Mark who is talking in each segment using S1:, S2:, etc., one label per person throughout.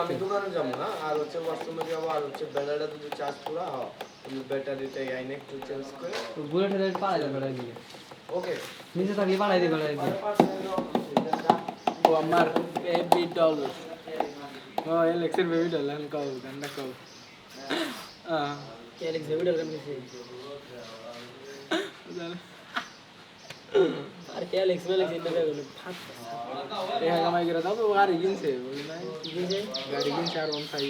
S1: আমি দোকানে যাবো না আর হচ্ছে ওয়াশরুমে যাবো আর হচ্ছে ব্যাটারিটা যদি চার্জ পুরা হয় তুমি ব্যাটারিটা আইনে একটু চেঞ্জ করে
S2: বুলেট হেডের পাড়াই যাবে বেড়াই দিয়ে
S1: ওকে
S2: নিচে থাকলে পাড়াই দিয়ে বেড়াই দিয়ে
S3: ও আমার বেবি ডল ও এলেক্সের বেবি ডল আমি কাউ গান্ডা কাউ আহ
S2: এলেক্স বেবি ডাল কেমন আর কে এলেক্স মেলেক্স ইন্টার গেল ফাট
S3: এই হাগামাই করে দাও গাড়ি কিনছে নাই গাড়ি কিনছে আর ওন ফাইভ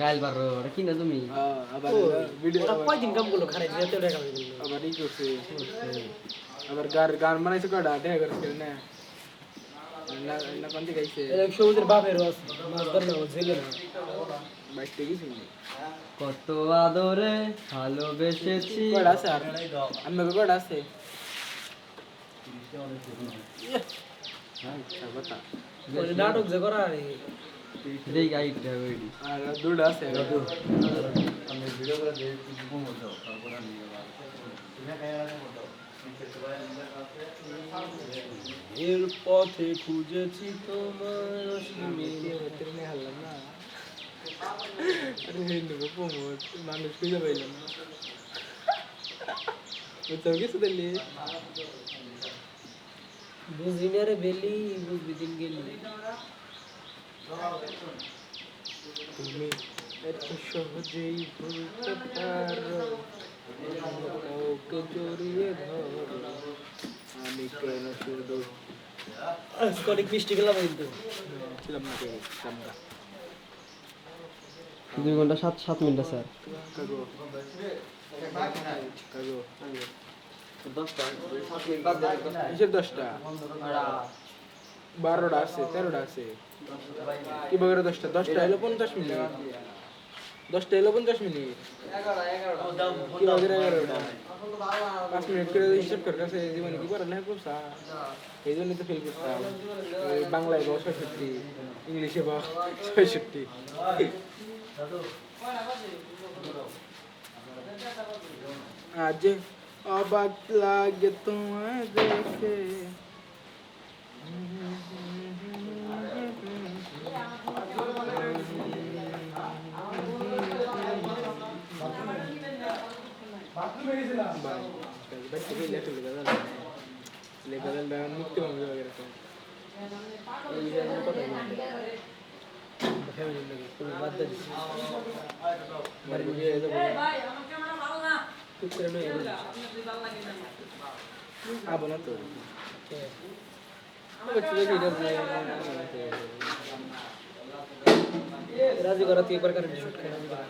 S2: গাইল বার ওটা কিনা তুমি?
S3: আবার ভিডিও
S2: ওরা কয়দিন কাম করল খারাপ যেতে টাকা করল
S3: আবার ই করছে। আবার গান গান বানাইছে কটা দেখা করছে না? না না কোন গাইছে?
S2: সমুদ্রের বাপের মাছ না। কত আদরে ভালোবেসেছি।
S3: কটা আছে? আমি কটা আছে? আচ্ছা
S2: নাটক যে করা দেই গাইড
S3: আর দুটো আছে
S1: আমি ভিডিও করে দিয়ে কিছু কমতো তারপরে আমি
S2: এর পথে খুঁজেছি তোমার
S3: তুমি এত সহজেই ভুলতে পারো ওকে জড়িয়ে ধরো আমি কেন শুধু
S2: অনেক মিষ্টি গেলাম কিন্তু
S3: কেউ না
S2: দুই ঘণ্টা সাত সাত মিনিট
S3: কাগো কাগো
S2: দশটা?
S3: বারোটা আছে, তেরোটা আছে। কি বগের দশটা? দশটা এলো পঞ্চাশ মিনিট। দশটা এলো পঞ্চাশ মিনিট। কি বগের এগারোটা? পাঁচ মিনিট করে হিসাব করে, কাছে জীবনে কি করে লেখা করছা এই জন্যই তো ফেল করতাম। বাংলায় বা ছয়ষট্টি, ইংলিশে বা ছয়ষট্টি। আজ অবাক লাগে তোমায় দেখে মুক্তি পাবে এরকম
S2: ফ্যামিলির লোক তুমি বাদ দিয়ে দিচ্ছি
S3: বাড়ি গিয়ে যাব
S2: চুপ করে নয়
S3: আবো না তো
S2: করা তুই একবার কারেন্ট শর্ট খায় রাজি করা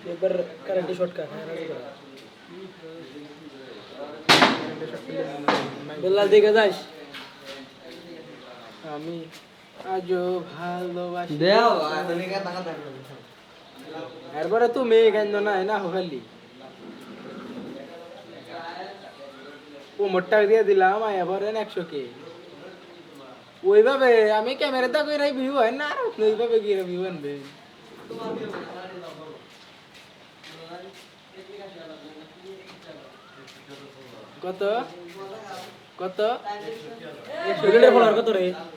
S2: তুই একবার কারেন্ট শর্ট খায় হ্যাঁ রাজি করা বেলাল
S3: আজও ভালোবাসি।
S2: দেও
S3: এরপরে তুমি কেন না না ও মোটটা দিয়ে দিলাম এবার একশো কে ওইভাবে আমি ক্যামেরাতে কই নাই ভিউ হয় না আর ওইভাবে কি ভিউ আনবে। কত? কত?
S2: কত রে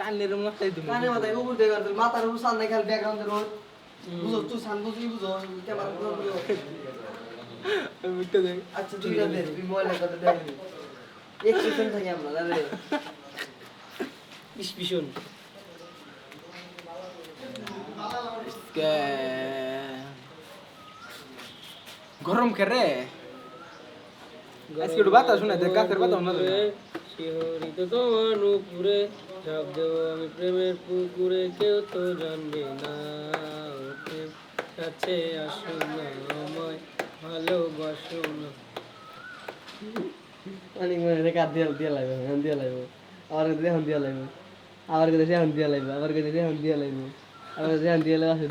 S3: কানের খাই তুমি
S1: কানে মাথায় উপর দিয়ে গেল মাথার উপর সামনে খেল ব্যাকগ্রাউন্ডের রোড বুঝো তুই সান বুঝলি বুঝো ক্যামেরা পুরো বুঝো।
S3: উঠতে যাই
S1: আচ্ছা তুই যা তুই মোবাইল কথা দেখ। এক সেকেন্ড থাকি আমরা দাদা
S2: ইসপিশন।
S3: গরম কে রে? আজকে একটু বাতাস শোনা দেখ গাছের বাতাস না।
S2: শিহরিত তোমার ঝাঁপ দেবো আমি প্রেমের পুকুরে কেউ তো জানবে না কাছে আসো না আমায়, ভালোবাসো না। লাগবে
S4: আবার লাগবে আবার লাগবে আবার লাগবে আবার লাগবে